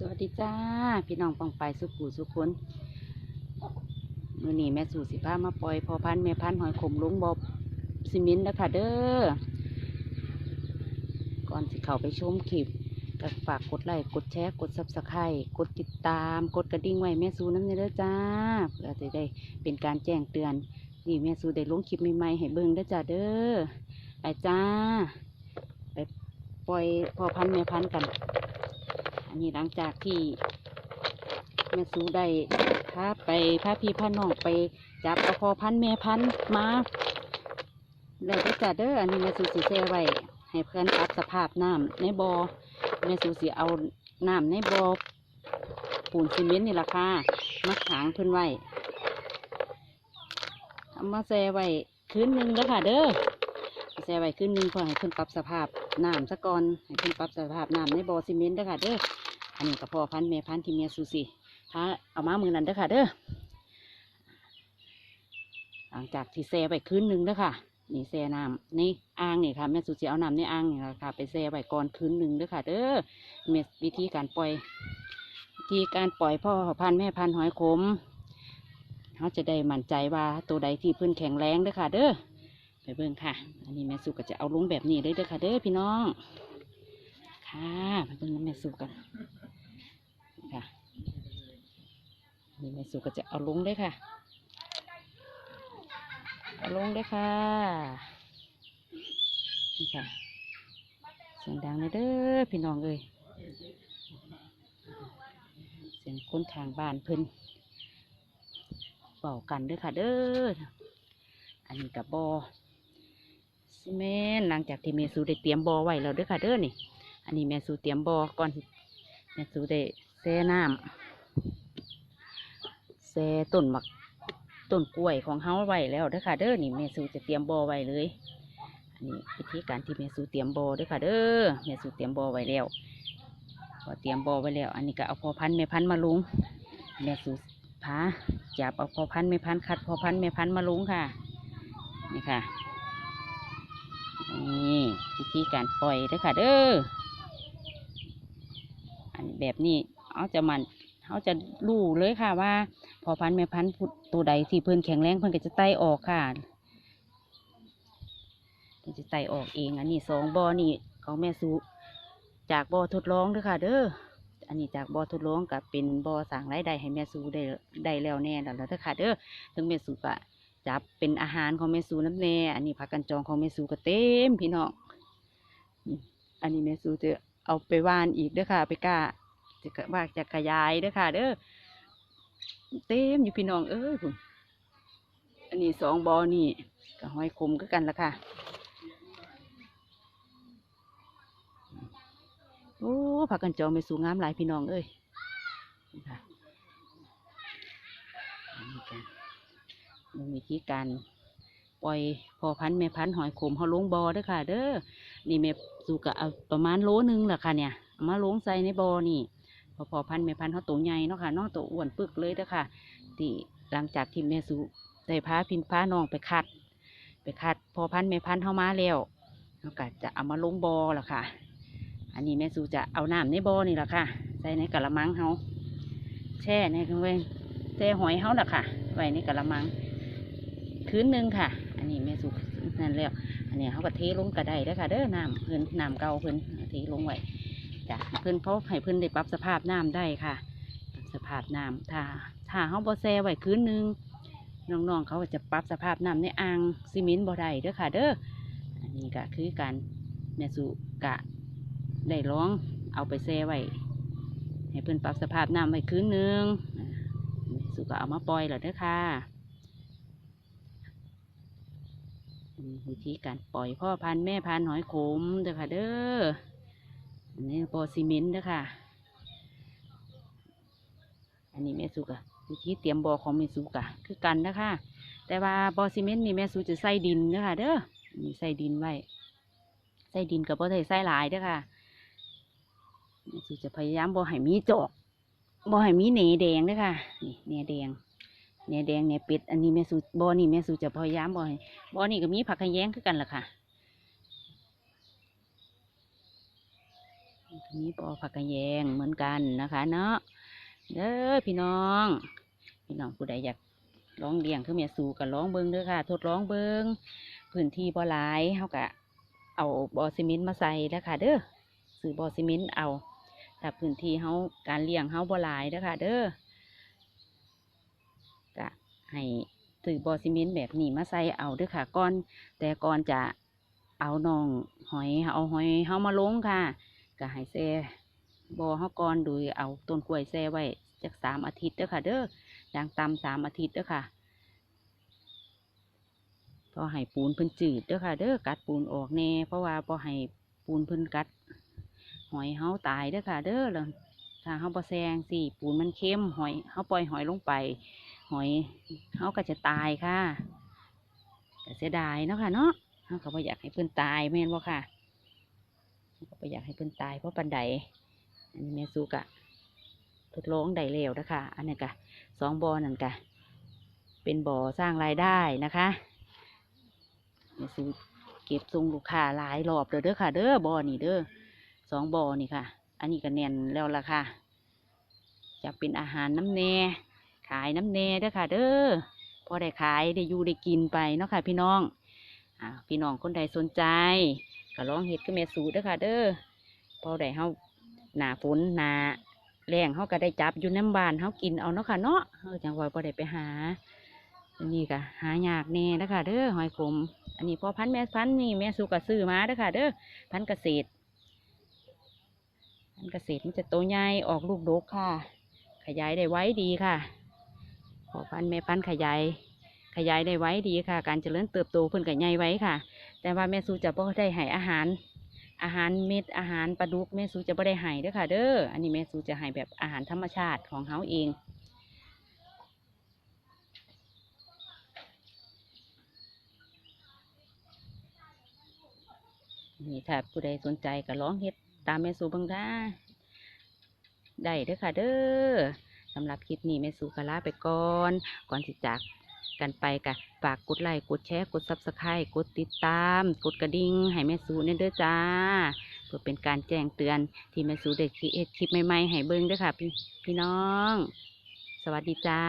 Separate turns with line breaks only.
สวัสดีจ้า พี่น้องปองไปสุขูสุขคนมือนี้แม่สู่สิพามาปล่อยพอพันธุ์แม่พันธ์หอยขมลุงบอบซิมินนะคะเด้อก่อนสิเข้าไปชมคลิปก็ฝากกดไลค์กดแชร์กดซับสไครต์กดติดตาม กดกระดิ่งไว้แม่สู่น้ำเนยเด้อจ้าเพื่อจะได้เป็นการแจ้งเตือน นี่แม่สู่ได้ลงคลิปใหม่ๆให้เบิ่งเด้อจ้าเด้อไปจ้า ไปปล่อยพอพันธุ์แม่พันธ์กัน นนี้หลังจากที่แม่สูได้พาไปพาพี่พาน้องไปจับเอาพอพันแม่พันมาแล้วก็จัดเด้ออันนี้แม่สูสีแซ่ไว้ให้เพื่อนปรับสภาพน้ำในบอ่อแม่สูสีเอาน้ำในบอ่อปูนซีเมนต์นี่ราคามาขางเพื่อนไว้เอามาแซ่ไว้คืนหนึ่งเด้อค่ะเด้อแซ่ไว้คืนหนึ่งเพื่อให้เพื่อนปรับสภาพน้ำซะก่อนให้เพื่อนปรับสภาพน้ำในบ่อซีเมนต์เด้อค่ะเด้อ อันนี้ก็พ่อพันธุ์แม่พันธุ์ที่เมียซูซีพาเอามามือนั้นเด้อค่ะเด้อหลังจากที่แช่ไปคืนหนึ่งเด้อค่ะนี่แช่น้ำในอ่างนี่ค่ะแม่ซูซีเอาน้ำในอ่างนี่ล่ะค่ะไปแช่ไปก่อนคืนหนึ่งเด้อค่ะ เด้อเมีวิธีการปล่อยวิธีการปล่อยพ่อพันธุ์แม่พันธุ์หอยขมเขาจะได้มั่นใจว่าตัวใดที่เพื้นแข็งแรงเด้อค่ะ เด้อไปเบิ่งค่ะ อันนี้แม่สุก็จะเอาลงแบบนี้เลยเด้อค่ะ เด้อพี่น้อง ค่ะมาเบิ่งน้ำแม่สุกัน ค่ะนี่แม่สุก็จะเอาลงได้ค่ะ เอาลงได้ค่ะ นี่ค่ะ เสียงดังเลยเด้อพี่น้องเอ้ยเสียงคนทางบ้านเพิ่นเป่ากันเด้อค่ะ เด้อ อันนี้กับบอซีเมนหลังจากที่เมซูได้เตรียมบอไว้แล้วเด้อค่ะเด้อนี่ อันนี้แม่สูเตรียมบอก่อนแม่สูได้ แช่น้ำแช่ต้นหมักต้นกล้วยของเฮาไว้แล้วเด้อค่ะ เด้อนี่แม่สูจะเตรียมบอไว้เลยอันนี้วิธีการที่แม่สูเตรียมบอเด้อค่ะ เด้อแม่สูเตรียมบอไว้แล้วพอเตรียมบอไว้แล้ว อันนี้ก็เอาพอพันธุ์แม่พันมาลุงแม่สูพาจับเอาพอพันธุ์แม่พันคัดพอพันธุ์แม่พันมาลุงค่ะนี่ค่ะนี่วิธีการปล่อยเด้อค่ะ เด้ออันแบบนี้ เขาจะมันเขาจะรู้เลยค่ะว่า พอพันแม่พันธุ์ตัวใดที่เพิ่นแข็งแรงเพิ่นก็จะไต่ออกค่ะเพิ่นจะไต่ออกเองอันนี้สองบอนี่ของแม่สุจากบอทดลองด้อค่ะ เด้ออันนี้จากบอทดลองกับเป็นบอสั่งไรายได้ให้แม่สูได้ได้แล้วแน่แล้วเด้อค่ะเด้อถึงแม่สูก็จับเป็นอาหารของแม่สูน้ำแน่อันนี้ผักกันจองของแม่สูก็เต็มพี่น้องอันนี้แม่สูจะเอาไปว่านอีกเด้อค่ะ ไปกล้า จะว่าจะขยายเด้อค่ะเด้อเต็มอยู่พี่น้องเอ้ยพุ่นอันนี้สองบอนี่ก็ห้อยคมก็กันละค่ะโอ้ผักกันจองไปสูงงามหลายพี่น้องเอ้ยนี่ค่ะอันนี้กันมีวิธีการปล่อยพอพันธุ์แม่พันธุ์หอยขมเขาลงบอเด้อค่ะ เด้อนี่แม่สูกะเอาประมาณโลนึงแหละค่ะเนี่ยเอามาลงใส่ในบ่อนี่ พอพอพันแม่พันเขาตัวใหญ่เนาะค่ะน้องตัวอ้วนปึกเลยเด้อค่ะที่หลังจากที่แม่สูได้พาพินพาน้องไปคัด ไปคัด พอพันแม่พันเข้ามาแล้วเราก็จะเอามาลงบ่อละค่ะ อันนี้แม่สูจะเอาน้ำในบ่อนี่แหละค่ะ ใส่ในกะละมังเขาแช่ในกันไว้แช่หอยเขาละค่ะ ไว้ในกะละมังคืนหนึ่งค่ะ อันนี้แม่สูนั่นแล้วอันนี้เขาก็เทลงกระไดเด้ค่ะ เด้อน้ำเพิ่นน้ำเก่าเพิ่นเทลงไว้ จ้ะเพิ่นเพราะให้เพิ่นได้ปรับสภาพน้ำได้ค่ะปรับสภาพน้ำถ้าถ้าเขาบ่แช่ไว้คืนนึงน้องๆเขาจะปรับสภาพน้ำในอ่างซีเมนต์บ่ได้เด้อค่ะเด้ออันนี้ก็คือการแม่สุกะได้ร้องเอาไปแช่ไว้ให้เพิ่นปรับสภาพน้ำไว้คืนนึงแม่สุก็เอามาปล่อยแล้วเด้อค่ะวิธีการปล่อยพ่อพันธุ์แม่พันธุ์หอยขมเด้อค่ะเด้อ อันนี้บอซีเมนต์เด้อค่ะอันนี้แม่สุกะวิธีเตรียมบอของแม่สุกะคือกันนะคะ แต่ว่าบอซีเมนต์นี่แม่สุจะใส่ดินเด้อค่ะเด้อนี่ใส่ดินไว้ใส่ดินกับบอใส่ใส่หลายเด้อค่ะแม่สุจะพยายามบอให้มีจอกบอให้มีเหนแดงเด้อค่ะนี่เหนแดงเหนแดงเหนเป็ดอันนี้แม่สุบอนี่แม่สุจะพยายามบอให้บ่อนี่ก็มีผักขะแยงคือกันละค่ะ อืนี้ปอผักกระแยงเหมือนกันนะคะเนาะเด้อพี่น้อง พี่น้องผู้ใดอยากลองเลี้ยงคือเมียสู่กับลองเบิงเด้อค่ะ ทดลองเบิงพื้นที่บ่หลายเฮากะเอาบอซีเมนต์มาใส่แล้วค่ะ เด้อซื้อบอซีเมนต์เอาถ้าพื้นที่เฮาการเลี้ยงเฮาบ่หลายเด้อค่ะ เด้อกะให้ซื้อบอซีเมนต์แบบนี้มาใส่เอาเด้อค่ะก่อนแต่ก่อนจะเอานองหอยเอาหอยเฮามาลงค่ะ ก็ให้แซ่บอเฮาก่อนโดยเอาต้นกล้วยแซ่ไว้จักสามอาทิตย์เด้อค่ะ เด้ออย่างต่ำสามอาทิตย์เด้อค่ะพอให้ปูนเพิ่นจืดเด้อค่ะ เด้อกัดปูนออกแน่เพราะว่าพอให้ปูนเพิ่นกัด หอยเฮาตายเด้อค่ะ เด้อแล้วถ้าเฮาบ่แซงสิปูนมันเค็มหอยเฮาปล่อยหอยลงไป หอยเฮาก็จะตายค่ะแต่เสียดายเนาะค่ะเนาะเฮาก็บ่อยากให้เพิ่นตายแม่นบ่ค่ะ ไปอยากให้เพิ่นตายเพราะปันไดอันนี้แม่สุกะทดลองได้แล้วนะคะอันนี้กะสองบอนั่นกะเป็นบ่อสร้างรายได้นะคะแม่สุเก็บทรงลูกค้าหลายรอบเด้อเด้อค่ะ เด้อบ่อนี่เด้อสองบ่อนี่ค่ะ อันนี้ก็แน่นแล้วล่ะค่ะจะเป็นอาหารน้ำแน่ ขายน้ำแน่เด้อค่ะ เด้อพอได้ขายได้อยู่ได้กินไปเนาะค่ะ พี่น้องอ่าพี่น้องคนใดสนใจ ก็ลองเฮ็ดก็แม่สูเด้อค่ะ เด้อพอได้เฮาหนาฝนหนาแรงเฮาก็ได้จับอยู่น้ำบานเฮากินเอาเนาะค่ะเนาะเออจังหว่าบ่ได้ไปหาอันนี้ก็หายากแน่เด้อค่ะ เด้อหอยขมอันนี้พอพันแม่พันนี่แม่สูก็ซื้อมาเด้อค่ะ เด้อพันเกษตรพันเกษตรมันจะโตใหญ่ออกลูกดกค่ะ ขยายได้ไว้ดีค่ะพอพันแม่พันขยาย ขยายได้ไว้ดีค่ะ การเจริญเติบโตเพิ่นก็ใหญ่ไว้ค่ะ แต่ว่าแม่สูจะบ่ได้ให้อาหาร อาหารเม็ดอาหารปลาดุกแม่สูจะบ่ได้ให้เด้อค่ะ เด้ออันนี้แม่สูจะให้แบบอาหารธรรมชาติของเฮาเองนี่ถ้าผู้ใดสนใจก็ลองเฮ็ดตามแม่สูบังได้ได้เด้อค่ะเด้อสำหรับคลิปนี้แม่สูก็ลาไปก่อน ก่อนที่จาก กันไปกะฝากกดไลค์กดแชร์กดซับสไครต์กดติดตาม กดกระดิ่งให้แม่สูเนี่ยเด้อจ้า เพื่อเป็นการแจ้งเตือนที่แม่สูเด้คลิดคลิปใหม่ๆให้เบิ่งด้อค่ะ พี่พี่น้อง สวัสดีจ้า